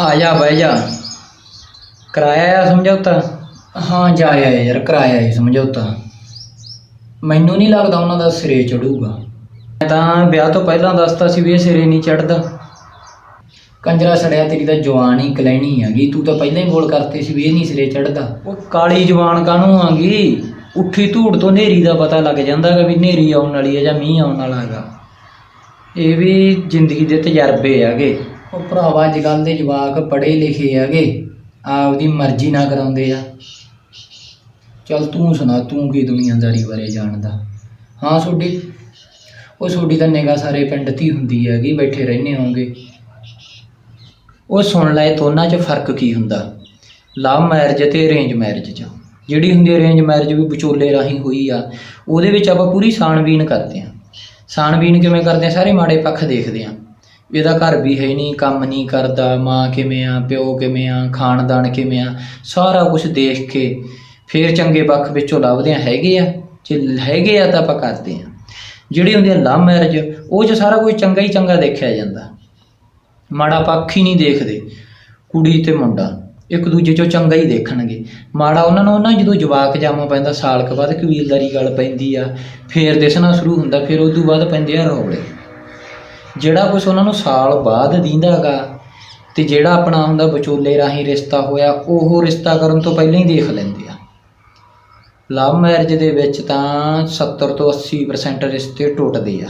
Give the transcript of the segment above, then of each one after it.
ਆ ਜਾ ਬਹਿ ਜਾ। ਕਰਾਇਆ ਆ ਸਮਝੌਤਾ? ਹਾਂ ਜਾਇਆ ਯਾਰ ਕਰਾਇਆ ਹੈ ਸਮਝੌਤਾ। ਮੈਨੂੰ ਨਹੀਂ ਲੱਗਦਾ ਉਹਨਾਂ ਦਾ ਸਿਰੇ ਚੜੂਗਾ। ਮੈਂ ਤਾਂ ਵਿਆਹ ਤੋਂ ਪਹਿਲਾਂ ਦੱਸਤਾ ਸੀ ਵੀ ਇਹ ਸਿਰੇ ਨਹੀਂ ਚੜਦਾ। ਕੰਜਰਾ ਸੜਿਆ ਤੇਰੀ ਤਾਂ ਜਵਾਨ ਹੀ ਕਲੈਣੀ ਹੈਗੀ ਤੂੰ ਤਾਂ ਪਹਿਲਾਂ ਹੀ ਬੋਲ ਕਰਤੇ ਸੀ ਵੀ ਇਹ ਨਹੀਂ ਸਿਰੇ ਚੜਦਾ। ਉਹ ਕਾਲੀ ਜਵਾਨ ਕਾਹਨੂੰ ਆਂਗੀ? ਉੱਠੀ ਧੂੜ ਤੋਂ ਨੇਰੀ ਦਾ ਪਤਾ ਲੱਗ ਜਾਂਦਾ ਹੈਗਾ ਵੀ ਨੇਰੀ ਆਉਣ ਵਾਲੀ ਹੈ ਜਾਂ ਮੀਂਹ ਆਉਣ ਵਾਲਾ ਹੈਗਾ। ਇਹ ਵੀ ਜ਼ਿੰਦਗੀ ਦੇ ਤਜਰਬੇ ਹੈਗੇ। ਉਹ ਭਰਾਵਾ ਅੱਜ ਕੱਲ੍ਹ ਦੇ ਜਵਾਕ ਪੜ੍ਹੇ ਲਿਖੇ ਹੈਗੇ, ਆਪਦੀ ਮਰਜ਼ੀ ਨਾਲ ਕਰਾਉਂਦੇ ਆ। ਚੱਲ ਤੂੰ ਸੁਣਾ, ਤੂੰ ਕੀ ਦੁਨੀਆਦਾਰੀ ਬਾਰੇ ਜਾਣਦਾ? ਹਾਂ ਤੁਹਾਡੀ ਉਹ ਤੁਹਾਡੀ ਤਾਂ ਨਿਗਾਹ ਸਾਰੇ ਪਿੰਡ 'ਤੇ ਹੁੰਦੀ ਹੈਗੀ, ਬੈਠੇ ਰਹਿੰਦੇ ਹੋਗੇ ਉਹ ਸੁਣ ਲੈ, ਦੋਨਾਂ 'ਚ ਫ਼ਰਕ ਕੀ ਹੁੰਦਾ? ਲਵ ਮੈਰਿਜ ਤੇ ਅਰੇਂਜ ਮੈਰਿਜ 'ਚ। ਜਿਹੜੀ ਹੁੰਦੀ ਅਰੇਂਜ ਮੈਰਿਜ ਵੀ ਵਿਚੋਲੇ ਰਾਹੀਂ ਹੋਈ ਆ, ਉਹਦੇ ਵਿੱਚ ਆਪਾਂ ਪੂਰੀ ਛਾਣਬੀਨ ਕਰਦੇ ਆ। ਛਾਣਬੀਨ ਕਿਵੇਂ ਕਰਦੇ ਆ? ਸਾਰੇ ਮਾੜੇ ਪੱਖ ਦੇਖਦੇ ਆ। ਵੀ ਇਹਦਾ ਘਰ ਵੀ ਹੈ ਨਹੀਂ, ਕੰਮ ਨਹੀਂ ਕਰਦਾ, ਮਾਂ ਕਿਵੇਂ ਆ, ਪਿਓ ਕਿਵੇਂ ਆ, ਖਾਨਦਾਨ ਕਿਵੇਂ ਆ, ਸਾਰਾ ਕੁਝ ਦੇਖ ਕੇ ਫਿਰ ਚੰਗੇ ਪੱਖ ਵਿੱਚੋਂ ਲੱਭਦੇ ਆ ਹੈਗੇ ਆ। ਜੇ ਹੈਗੇ ਆ ਤਾਂ ਆਪਾਂ ਕਰਦੇ ਆ। ਜਿਹੜੀ ਹੁੰਦੀ ਆ ਲਵ ਮੈਰਿਜ, ਉਹ 'ਚ ਸਾਰਾ ਕੁਝ ਚੰਗਾ ਹੀ ਚੰਗਾ ਦੇਖਿਆ ਜਾਂਦਾ। ਮਾੜਾ ਪੱਖ ਹੀ ਨਹੀਂ ਦੇਖਦੇ ਕੁੜੀ ਤੇ ਮੁੰਡਾ। ਇੱਕ ਦੂਜੇ ਚੋਂ ਚੰਗਾ ਹੀ ਦੇਖਣਗੇ। ਮਾੜਾ ਉਹਨਾਂ ਨੂੰ ਨਾ ਜਦੋਂ ਜਵਾਕ ਜਾਮਾ ਪੈਂਦਾ, ਸਾਲ ਕ ਬਾਅਦ ਕਬੀਲਦਾਰੀ ਗੱਲ ਪੈਂਦੀ ਆ, ਫੇਰ ਦਿਸਣਾ ਸ਼ੁਰੂ ਹੁੰਦਾ, ਫਿਰ ਉਸ ਤੋਂ ਬਾਅਦ ਪੈਂਦੇ ਆ ਰੌਲੇ। ਜਿਹੜਾ ਕੁਝ ਉਹਨਾਂ ਨੂੰ ਸਾਲ ਬਾਅਦ ਦਿੰਦਾਗਾ ਤੇ ਜਿਹੜਾ ਆਪਣਾ ਹੁੰਦਾ ਵਿਚੋਲੇ ਰਾਹੀਂ ਰਿਸ਼ਤਾ ਹੋਇਆ, ਉਹ ਰਿਸ਼ਤਾ ਕਰਨ ਤੋਂ ਪਹਿਲਾਂ ਹੀ ਦੇਖ ਲੈਂਦੇ ਆ। ਲਵ ਮੈਰਿਜ ਦੇ ਵਿੱਚ ਤਾਂ 70 ਤੋਂ 80% ਰਿਸ਼ਤੇ ਟੁੱਟਦੇ ਆ।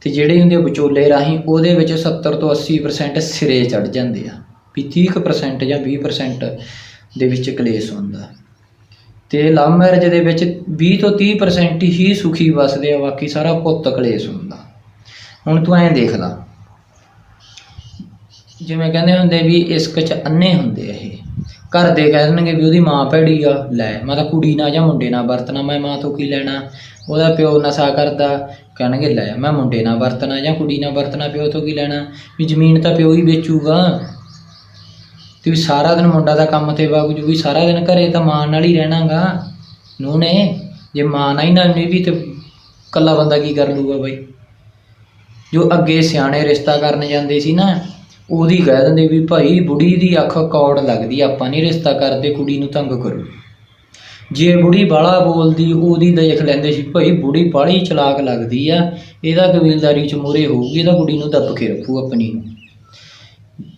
ਤੇ ਜਿਹੜੇ ਹੁੰਦੇ ਵਿਚੋਲੇ ਰਾਹੀਂ, ਉਹਦੇ ਵਿੱਚ 70 ਤੋਂ 80% ਸਿਰੇ ਚੜ ਜਾਂਦੇ ਆ। ਵੀ 30% ਜਾਂ 20% ਦੇ ਵਿੱਚ ਕਲੇਸ਼ ਹੁੰਦਾ। ਤੇ ਲਵ ਮੈਰਿਜ ਦੇ ਵਿੱਚ 20 ਤੋਂ 30% ਹੀ ਸੁਖੀ ਵਸਦੇ ਆ, ਬਾਕੀ ਸਾਰਾ ਪੁੱਤ ਕਲੇਸ਼ ਹੁੰਦਾ। ਹੁਣ ਤੂੰ ਐਂ ਦੇਖ ਲਾ। ਜਿਵੇਂ ਕਹਿੰਦੇ ਹੁੰਦੇ ਵੀ ਇਸ਼ਕ 'ਚ ਅੰਨੇ ਹੁੰਦੇ ਆ ਇਹ। ਘਰ ਦੇ ਕਹਿ ਦੇਣਗੇ ਵੀ ਉਹਦੀ ਮਾਂ ਭੈੜੀ ਆ, ਲੈ ਮੈਂ ਤਾਂ ਕੁੜੀ ਨਾਲ ਜਾਂ ਮੁੰਡੇ ਨਾਲ ਵਰਤਣਾ, ਮੈਂ ਮਾਂ ਤੋਂ ਕੀ ਲੈਣਾ? ਉਹਦਾ ਪਿਓ ਨਸ਼ਾ ਕਰਦਾ, ਕਹਿਣਗੇ ਲੈ ਮੈਂ ਮੁੰਡੇ ਨਾਲ ਵਰਤਣਾ ਜਾਂ ਕੁੜੀ ਨਾਲ ਵਰਤਣਾ, ਪਿਓ ਤੋਂ ਕੀ ਲੈਣਾ? ਵੀ ਜ਼ਮੀਨ ਤਾਂ ਪਿਓ ਹੀ ਵੇਚੂਗਾ। ਤੇ ਵੀ ਸਾਰਾ ਦਿਨ ਮੁੰਡਾ ਦਾ ਕੰਮ ਤੇ ਵਗ ਜੂ ਵੀ ਸਾਰਾ ਦਿਨ ਘਰੇ ਤਾਂ ਮਾਂ ਨਾਲ ਹੀ ਰਹਿਣਾਗਾ। ਨੂੰ ਨੇ, ਜੇ ਮਾਂ ਨਾਲ ਹੀ ਨਾ ਵੀ ਤੇ ਕੱਲਾ ਬੰਦਾ ਕੀ ਕਰ ਲੂਗਾ ਬਾਈ? ਜੋ ਅੱਗੇ ਸਿਆਣੇ ਰਿਸ਼ਤਾ ਕਰਨ ਜਾਂਦੇ ਸੀ ਨਾ, ਉਹਦੀ ਕਹਿ ਦਿੰਦੇ ਵੀ ਭਾਈ ਬੁੜੀ ਦੀ ਅੱਖ ਕੌੜ ਲੱਗਦੀ ਆਪਾਂ ਨਹੀਂ ਰਿਸ਼ਤਾ ਕਰਦੇ, ਕੁੜੀ ਨੂੰ ਤੰਗ ਕਰੋ। ਜੇ ਬੁੜੀ ਬਾਲਾ ਬੋਲਦੀ, ਉਹਦੀ ਦੇਖ ਲੈਂਦੇ ਸੀ, ਭਾਈ ਬੁੜੀ ਬਾਹਲੀ ਚਲਾਕ ਲੱਗਦੀ ਆ, ਇਹਦਾ ਕਬੀਲਦਾਰੀ ਚ ਮੂਹਰੇ ਹੋਊਗੀ ਤਾਂ ਕੁੜੀ ਨੂੰ ਦੱਬ ਕੇ ਰੱਖੂ ਆਪਣੀ ਨੂੰ।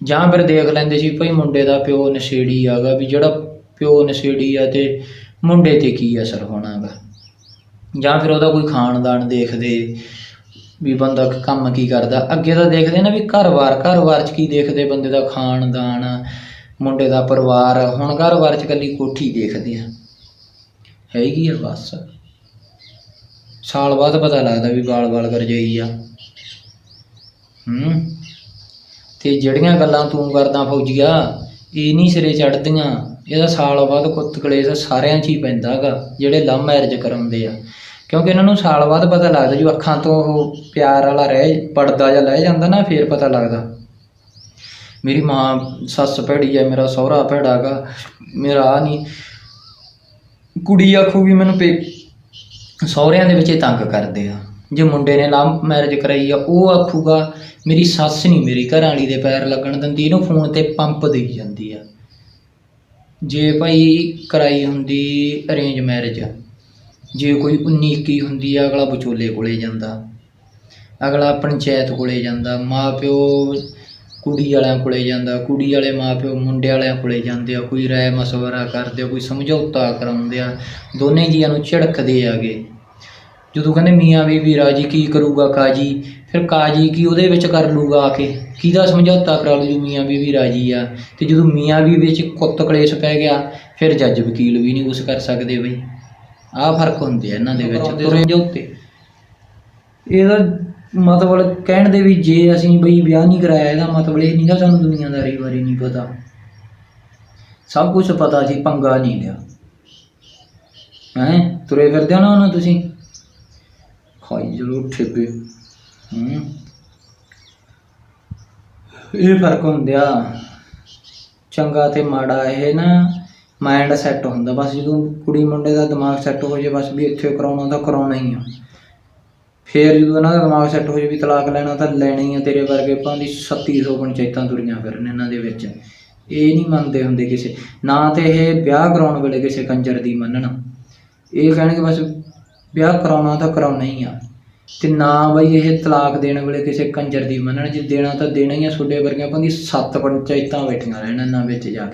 ਜਾਂ ਫਿਰ ਦੇਖ ਲੈਂਦੇ ਸੀ, ਭਾਈ ਮੁੰਡੇ ਦਾ ਪਿਓ ਨਸ਼ੇੜੀ ਆਗਾ, ਵੀ ਜਿਹੜਾ ਪਿਓ ਨਸ਼ੇੜੀ ਆ ਤੇ ਮੁੰਡੇ ਤੇ ਕੀ ਅਸਰ ਹੋਣਾਗਾ। ਜਾਂ ਫਿਰ ਉਹਦਾ ਕੋਈ ਖਾਨਦਾਨ ਦੇਖਦੇ ਵੀ ਬੰਦਾ ਕੰਮ ਕੀ ਕਰਦਾ। ਅੱਗੇ ਤਾਂ ਦੇਖਦੇ ਨਾ ਵੀ ਘਰ-ਬਾਰ ਘਰ-ਬਾਰ 'ਚ ਕੀ ਦੇਖਦੇ ਬੰਦੇ ਦਾ ਖਾਨਦਾਨ ਮੁੰਡੇ ਦਾ ਪਰਿਵਾਰ, ਹੁਣ ਘਰ-ਬਾਰ 'ਚ ਇਕੱਲੀ ਕੋਠੀ ਦੇਖਦੇ ਆ। ਹੈਗੀ ਆ ਬਸ। ਸਾਲ ਬਾਅਦ ਪਤਾ ਲੱਗਦਾ ਵੀ ਬਾਲ-ਬਾਲ ਕਰ ਜਾਈ ਆ। ਹੂੰ। ਤੇ ਜਿਹੜੀਆਂ ਗੱਲਾਂ ਤੂੰ ਕਰਦਾ ਫੌਜੀਆ, ਇਹ ਨਹੀਂ ਸਿਰੇ ਚੜਦੀਆਂ। ਇਹਦਾ ਸਾਲ ਬਾਅਦ ਕੁੱਤ ਕਲੇਸ਼ ਸਾਰਿਆਂ 'ਚ ਹੀ ਪੈਂਦਾਗਾ ਜਿਹੜੇ ਲਵ ਮੈਰਿਜ ਕਰਾਉਂਦੇ ਆ। ਕਿਉਂਕਿ ਇਹਨਾਂ ਨੂੰ ਸਾਲ ਬਾਅਦ ਪਤਾ ਲੱਗਦਾ ਜੋ, ਅੱਖਾਂ ਤੋਂ ਉਹ ਪਿਆਰ ਵਾਲਾ ਰਹਿ ਪੜਦਾ ਜਾਂ ਲੈ ਜਾਂਦਾ ਨਾ, ਫੇਰ ਪਤਾ ਲੱਗਦਾ। ਮੇਰੀ ਮਾਂ, ਸੱਸ ਭੈੜੀ ਹੈ ਮੇਰਾ ਸਹੁਰਾ ਭੈੜਾ ਗਾ ਮੇਰਾ ਆ ਨਹੀਂ ਕੁੜੀ ਆਖੂਗੀ ਮੈਨੂੰ ਪੇ, ਸਹੁਰਿਆਂ ਦੇ ਵਿੱਚ ਇਹ ਤੰਗ ਕਰਦੇ ਆ। ਜੇ ਮੁੰਡੇ ਨੇ ਲਵ ਮੈਰਿਜ ਕਰਾਈ ਆ, ਉਹ ਆਖੂਗਾ, ਮੇਰੀ ਸੱਸ ਨਹੀਂ ਮੇਰੀ ਘਰ ਵਾਲੀ ਦੇ ਪੈਰ ਲੱਗਣ ਦਿੰਦੀ, ਇਹਨੂੰ ਫੋਨ ਤੇ ਪੰਪ ਦੇਈ ਜਾਂਦੀ ਆ। ਜੇ ਭਾਈ ਕਰਾਈ ਹੁੰਦੀ ਅਰੇਂਜ ਮੈਰਿਜ ਜੇ ਕੋਈ 19 21 ਹੁੰਦੀ ਆ, ਅਗਲਾ ਵਿਚੋਲੇ ਕੋਲੇ ਜਾਂਦਾ। ਅਗਲਾ ਪੰਚਾਇਤ ਕੋਲੇ ਜਾਂਦਾ। ਮਾਪਿਓ ਕੁੜੀ ਵਾਲਿਆਂ ਕੋਲੇ ਜਾਂਦਾ। ਕੁੜੀ ਵਾਲੇ ਮਾਪਿਓ ਮੁੰਡੇ ਵਾਲਿਆਂ ਕੋਲੇ ਜਾਂਦੇ ਆ। ਕੋਈ ਰਾਏ ਮਸ਼ਵਰਾ ਕਰਦੇ ਆ, ਕੋਈ ਸਮਝੌਤਾ ਕਰਾਉਂਦੇ ਆ। ਦੋਨੇ ਜੀਆਂ ਨੂੰ ਝਿੜਕਦੇ ਆਗੇ। ਜਦੋਂ ਕਹਿੰਦੇ ਮੀਆਂ ਬੀਬੀ ਰਾਜੀ ਕੀ ਕਰੂਗਾ ਕਾਜੀ? ਫਿਰ ਕਾਜੀ ਕੀ ਉਹਦੇ ਵਿੱਚ ਕਰ ਲੂਗਾ ਆ ਕੇ? ਕਿਹਦਾ ਸਮਝੌਤਾ ਕਰਾ ਲੂ ਜੀ ਮੀਆਂ ਬੀਬੀ ਰਾਜੀ ਆ? ਤੇ ਜਦੋਂ ਮੀਆਂ ਬੀਬੀ ਵਿੱਚ ਕੁੱਤ ਕਲੇਸ਼ ਪੈ ਗਿਆ, ਫਿਰ ਜੱਜ ਵਕੀਲ ਵੀ ਨਹੀਂ ਕੁਛ ਕਰ ਸਕਦੇ ਬਈ। ਆਹ ਫ਼ਰਕ ਹੁੰਦੇ ਆ ਇਹਨਾਂ ਦੇ ਵਿੱਚ ਤੁਰੇ ਦੇ ਉੱਤੇ। ਇਹਦਾ ਮਤਲਬ ਕਹਿਣ ਦੇ ਵੀ ਜੇ ਅਸੀਂ ਬਈ ਵਿਆਹ ਨਹੀਂ ਕਰਾਇਆ ਇਹਦਾ ਮਤਲਬ ਇਹ ਨਹੀਂਗਾ ਸਾਨੂੰ ਦੁਨੀਆਦਾਰੀ ਬਾਰੇ ਨਹੀਂ ਪਤਾ। ਸਭ ਕੁਝ ਪਤਾ ਸੀ ਪੰਗਾ ਨਹੀਂ ਲਿਆ। ਹੈਂ? ਤੁਰੇ ਫਿਰਦੇ ਹੋ ਨਾ ਉਹਨਾਂ ਤੁਸੀਂ? ਖਾਈ ਜ਼ਰੂਰ ਠੇਪੇ ਹੂੰ। ਇਹ ਫ਼ਰਕ ਹੁੰਦਿਆ। ਚੰਗਾ ਤੇ ਮਾੜਾ ਇਹ ਨਾ। ਮਾਈਂਡ ਸੈੱਟ ਹੁੰਦਾ। ਬਸ ਜਦੋਂ ਕੁੜੀ ਮੁੰਡੇ ਦਾ ਦਿਮਾਗ ਸੈੱਟ ਹੋ ਜੇ ਬਸ ਵੀ ਇੱਥੇ ਕਰਾਉਣਾ ਤਾਂ ਕਰਾਉਣਾ ਹੀ ਆ। ਫੇਰ ਜਦੋਂ ਇਹਨਾਂ ਦਾ ਦਿਮਾਗ ਸੈੱਟ ਹੋ ਜਾਵੇ ਵੀ ਤਲਾਕ ਲੈਣਾ ਤਾਂ ਲੈਣਾ ਹੀ ਆ ਤੇਰੇ ਵਰਗੇ ਭਾਂਦੀ 3700 ਪੰਚਾਇਤਾਂ ਤੁਰੀਆਂ ਫਿਰਨ ਇਹਨਾਂ ਦੇ ਵਿੱਚ। ਇਹ ਨਹੀਂ ਮੰਨਦੇ ਹੁੰਦੇ ਕਿਸੇ। ਨਾ ਤੇ ਇਹ ਵਿਆਹ ਕਰਾਉਣ ਵੇਲੇ ਕਿਸੇ ਕੰਜਰ ਦੀ ਮੰਨਣਾ। ਇਹ ਕਹਿਣਗੇ ਬਸ ਵਿਆਹ ਕਰਾਉਣਾ ਤਾਂ ਕਰਾਉਣਾ ਹੀ ਆ। ਤੇ ਨਾ ਬਈ ਇਹ ਤਲਾਕ ਦੇਣ ਵੇਲੇ ਕਿਸੇ ਕੰਜਰ ਦੀ ਮੰਨਣ। ਜੇ ਦੇਣਾ ਤਾਂ ਦੇਣਾ ਹੀ ਆ, ਤੁਹਾਡੇ ਵਰਗਿਆਂ ਭਾਂਦੀ ਸੱਤ ਪੰਚਾਇਤਾਂ ਬੈਠੀਆਂ ਰਹਿਣ ਇਹਨਾਂ ਵਿੱਚ ਜਾ ਕੇ।